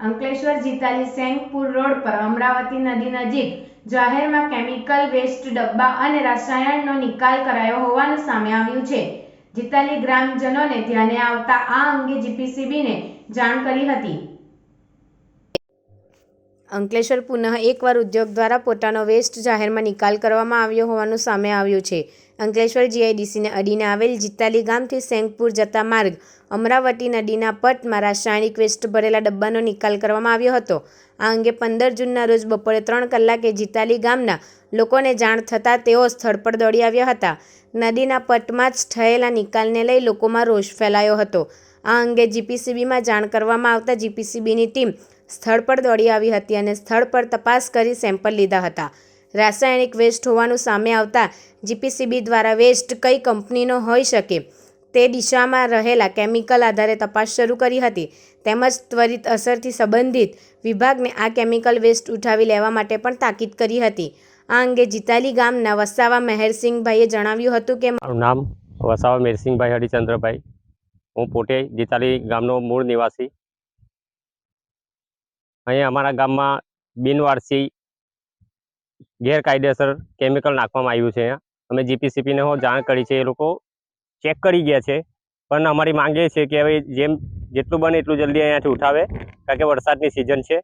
Ankleshwar Jitali સેંગપુર road પર અમરાવતી નદી નજીક જાહેરમાં કેમિકલ વેસ્ટ ડબ્બા અને રસાયણનો નિકાલ કરાયો હોવાનું સામે આવ્યું છે. જીતાલી ગ્રામજનોને ધ્યાને આવતા આ અંગે જીપીસીબીને જાણ કરી હતી. અંકલેશ્વર પુનઃ એકવાર ઉદ્યોગ દ્વારા પોતાનો વેસ્ટ જાહેરમાં નિકાલ કરવામાં આવ્યો હોવાનું સામે આવ્યું છે. અંકલેશ્વર જીઆઈડીસીને અડીને આવેલ જીતાલી ગામથી સેંગપુર જતા માર્ગ, અમરાવતી નદીના પટમાં રાસાયણિક વેસ્ટ ભરેલા ડબ્બાનો નિકાલ કરવામાં આવ્યો હતો. આ અંગે પંદર જૂનના રોજ બપોરે ત્રણ કલાકે જીતાલી ગામના લોકોને જાણ થતાં તેઓ સ્થળ પર દોડી આવ્યા હતા. નદીના પટમાં જ થયેલા નિકાલને લઈ લોકોમાં રોષ ફેલાયો હતો. આ અંગે જીપીસીબીમાં જાણ કરવામાં આવતા જીપીસીબીની ટીમ સ્થળ પર દોડી આવી હતી અને સ્થળ પર તપાસ કરી સેમ્પલ લીધા હતા. રાસાયણિક વેસ્ટ હોવાનું સામે આવતા જીપીસીબી દ્વારા વેસ્ટ કઈ કંપનીનો હોઈ શકે તે દિશામાં રહેલા કેમિકલ આધારે તપાસ શરૂ કરી હતી. તેમજ ત્વરિત અસરથી સંબંધિત વિભાગને આ કેમિકલ વેસ્ટ ઉઠાવી લેવા માટે પણ તાકીદ કરી હતી. આ અંગે જીતાલી ગામના વસાવા મહેરસિંહભાઈએ જણાવ્યું હતું કે મારું નામ વસાવા મહેરસિંહભાઈ હરિચંદ્રભાઈ. હું પોતે જીતાલી ગામનો મૂળ નિવાસી. અહીંયા અમારા ગામમાં બિનવારસી ગેરકાયદેસર કેમિકલ નાખવામાં આવ્યું છે. અહીંયા અમે જીપીસીપીને હો જાણ કરી છે, એ લોકો ચેક કરી ગયા છે. પણ અમારી માંગ છે કે હવે જેમ જેટલું બને એટલું જલ્દી અહીંયાથી ઉઠાવે, કારણ કે વરસાદની સિઝન છે.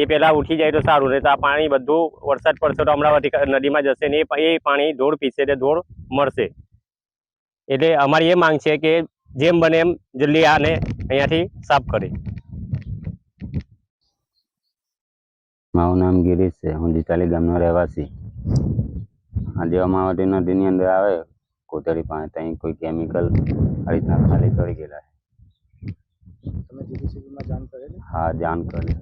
એ પહેલાં ઉઠી જાય તો સારું, નહીં તો આ પાણી બધું વરસાદ પડશે તો અમરાવતી નદીમાં જશે ને એ પાણી ધોળ પીશે એટલે ધોળ મળશે એટલે અમારી એ માંગ છે કે જેમ બને એમ જલ્દી આને અહીંયાથી સાફ કરે. મારું નામ ગિરીશ છે. હું જીતાલી ગામનો રહેવાસી. આજે અમાવટી નદીની અંદર આવે કોતરી પાસે ત્યાં કોઈ કેમિકલ આ રીતના ખાલી કરી ગયેલા જાણ કરેલી? હા જાણ કરી